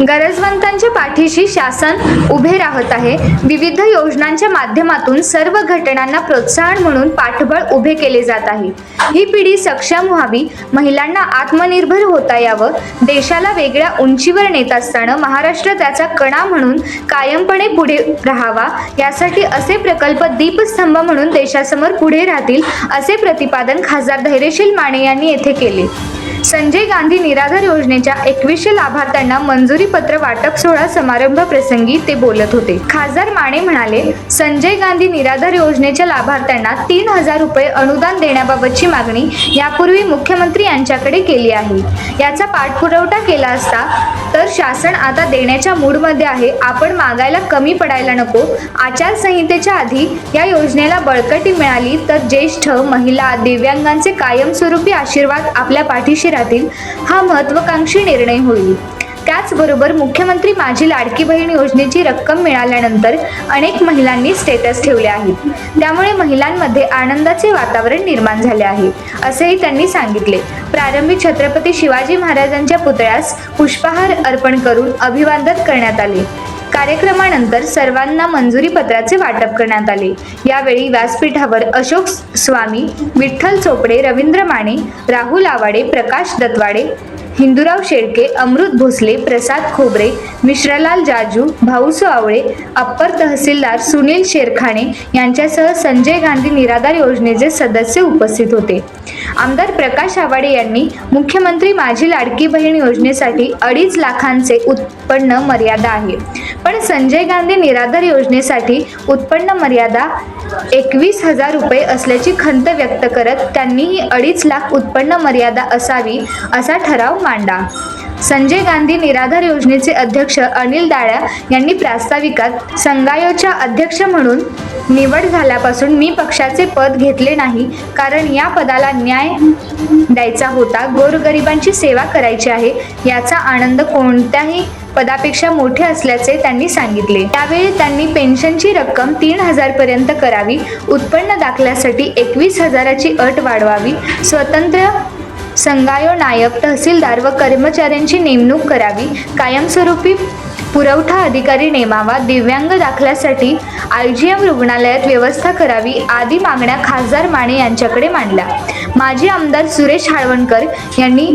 गरजवंतांच्या पाठीशी शासन उभे राहत आहे. विविध योजनांच्या माध्यमातून सर्व घटनांना प्रोत्साहन म्हणून पाठबळ उभे केले जात आहे. ही पिढी सक्षम व्हावी महिलांना आत्मनिर्भर होता यावं देशाला वेगळ्या उंचीवर नेत असताना महाराष्ट्र त्याचा कणा म्हणून कायमपणे पुढे राहावा यासाठी असे प्रकल्प दीपस्तंभ म्हणून देशासमोर पुढे राहतील असे प्रतिपादन खासदार धैर्यशील माने यांनी येथे केले. संजय गांधी निराधार योजनेच्या एकवीसशे लाभार्थ्यांना मंजुरी पत्र वाटप सोहळा समारंभ प्रसंगी ते बोलत होते. खासदार माने म्हणाले संजय गांधी निराधार योजनेच्या लाभार्थ्यांना तीन हजार रुपये अनुदान देण्याबाबतची मागणी यापूर्वी मुख्यमंत्री यांच्याकडे केली आहे. याचा पाठपुरवठा केला असता तर शासन आता देण्याच्या मूडमध्ये आहे आपण मागायला कमी पडायला नको आचारसंहितेच्या आधी या योजनेला बळकटी मिळाली तर ज्येष्ठ महिला दिव्यांगांचे कायमस्वरूपी आशीर्वाद आपल्या पाठीशी राहतील हा महत्वाकांक्षी निर्णय होईल. त्याचबरोबर मुख्यमंत्री माझी लाडकी बहीण योजनेची रक्कम मिळाल्यानंतर अनेक महिलांनी स्टेटस ठेवले आहेत. त्यामुळे महिलांमध्ये आनंदाचे वातावरण निर्माण झाले आहे असेही त्यांनी सांगितले. प्रारंभी छत्रपती शिवाजी महाराजांच्या पुतळ्यास पुष्पहार अर्पण करून अभिवादन करण्यात आले. कार्यक्रमानंतर सर्वांना मंजुरी पत्राचे वाटप करण्यात आले. यावेळी व्यासपीठावर अशोक स्वामी विठ्ठल चोपडे रवींद्र माने राहुल आवाडे प्रकाश दत्वाडे हिंदुराव शेळके अमृत भोसले प्रसाद खोबरे मिश्रलाल जाजू भाऊसो आवळे अप्पर तहसीलदार सुनील शेरखाणे यांच्यासह संजय गांधी निराधार योजनेचे सदस्य उपस्थित होते. आमदार प्रकाश आवाडे यांनी मुख्यमंत्री माझी लाडकी बहीण योजनेसाठी अडीच लाखांचे उत्पन्न मर्यादा आहे. पण संजय गांधी निराधार योजनेसाठी उत्पन्न मर्यादा एकवीस हजार रुपये असल्याची खंत व्यक्त करत त्यांनी ही अडीच लाख उत्पन्न मर्यादा असावी असा ठराव मांडा. संजय गांधी निराधार योजनेचे अध्यक्ष अनिल दाळ्या यांनी प्रास्ताविकात संगायोच्या अध्यक्ष म्हणून निवड झाल्यापासून मी पक्षाचे पद घेतले नाही कारण या पदाला न्याय द्यायचा होता गोरगरिबांची सेवा करायची आहे याचा आनंद कोणत्याही पदापेक्षा मोठे असल्याचे त्यांनी सांगितले. त्यावेळी त्यांनी पेन्शनची रक्कम तीन हजार पर्यंत करावी उत्पन्न दाखल्यासाठी एकवीस हजाराची अट वाढवावी स्वतंत्र संगायो नायब तहसीलदार व कर्मचाऱ्यांची नेमणूक करावी कायमस्वरूपी पुरवठा अधिकारी नेमावा दिव्यांग दाखल्यासाठी आय जी एम रुग्णालयात व्यवस्था करावी आदी मागण्या खासदार माने यांच्याकडे मांडल्या. माजी आमदार सुरेश हाळवणकर यांनी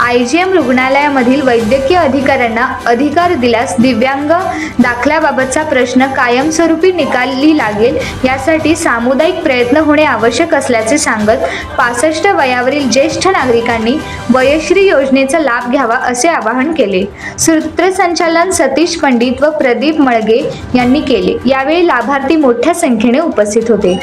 आय जी एम रुग्णालयामधील वैद्यकीय अधिकाऱ्यांना अधिकार दिल्यास दिव्यांग दाखल्याबाबतचा प्रश्न कायमस्वरूपी निकाली लागेल. यासाठी सामुदायिक प्रयत्न होणे आवश्यक असल्याचे सांगत पासष्ट वयावरील ज्येष्ठ नागरिकांनी वयश्री योजनेचा लाभ घ्यावा असे आवाहन केले. सूत्रसंचालन सतीश पंडित व प्रदीप मळगे यांनी केले. यावेळी लाभार्थी मोठ्या संख्येने उपस्थित होते.